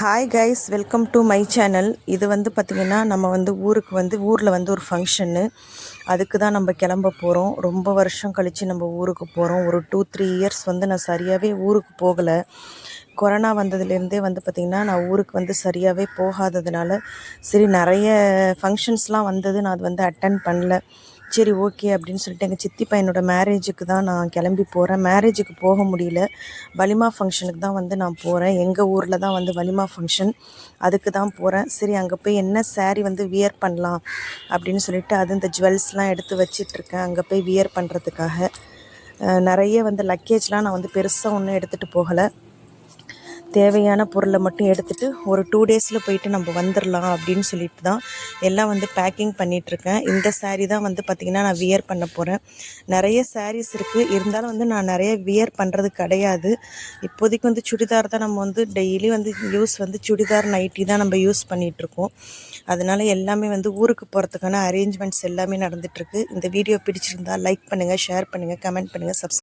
Hi guys welcome to my channel இது வந்து பார்த்திங்கன்னா நம்ம வந்து ஊருக்கு வந்து ஊரில் வந்து ஒரு ஃபங்க்ஷன்னு அதுக்கு தான் நம்ம கிளம்ப போகிறோம் ரொம்ப வருஷம் கழித்து நம்ம ஊருக்கு போகிறோம் ஒரு டூ த்ரீ இயர்ஸ் வந்து நான் சரியாகவே ஊருக்கு போகலை. கொரோனா வந்ததுலேருந்தே வந்து பார்த்திங்கன்னா நான் ஊருக்கு வந்து சரியாகவே போகாததுனால சரி நிறைய ஃபங்க்ஷன்ஸ்லாம் வந்தது. நான் அது வந்து அட்டன் பண்ணல. சரி ஓகே அப்படின்னு சொல்லிட்டு எங்கள் சித்தி பையனோட மேரேஜுக்கு தான் நான் கிளம்பி போகிறேன் மேரேஜுக்கு போக முடியல. வலிமா ஃபங்க்ஷனுக்கு தான் வந்து நான் போகிறேன் எங்கள் ஊரில் தான் வந்து வலிமா ஃபங்க்ஷன் அதுக்கு தான் போகிறேன் சரி அங்கே போய் என்ன சேரீ வந்து வியர் பண்ணலாம் அப்படின்னு சொல்லிட்டு அது இந்த ஜுவல்ஸ்லாம் எடுத்து வச்சிட்ருக்கேன் அங்கே போய் வியர் பண்ணுறதுக்காக நிறைய வந்து லக்கேஜ்லாம் நான் வந்து பெருசாக ஒன்றும் எடுத்துகிட்டு போகலை. தேவையான பொருளை மட்டும் எடுத்துகிட்டு ஒரு டூ டேஸில் போயிட்டு நம்ம வந்துடலாம் அப்படின்னு சொல்லிட்டு தான் எல்லாம் வந்து பேக்கிங் பண்ணிகிட்ருக்கேன் இந்த சாரீ தான் வந்து பார்த்திங்கன்னா நான் வியர் பண்ண போகிறேன் நிறைய சாரீஸ் இருக்குது இருந்தாலும் வந்து நான் நிறைய வியர் பண்ணுறது கிடையாது. இப்போதைக்கு வந்து சுடிதார் தான் நம்ம வந்து டெய்லி வந்து யூஸ் வந்து சுடிதார் நைட்டி தான் நம்ம யூஸ் பண்ணிகிட்ருக்கோம் அதனால எல்லாமே வந்து ஊருக்கு போகிறதுக்கான அரேஞ்ச்மெண்ட்ஸ் எல்லாமே நடந்துகிட்ருக்கு இந்த வீடியோ பிடிச்சிருந்தா லைக் பண்ணுங்கள் ஷேர் பண்ணுங்கள் கமெண்ட் பண்ணுங்கள் சப்ஸ்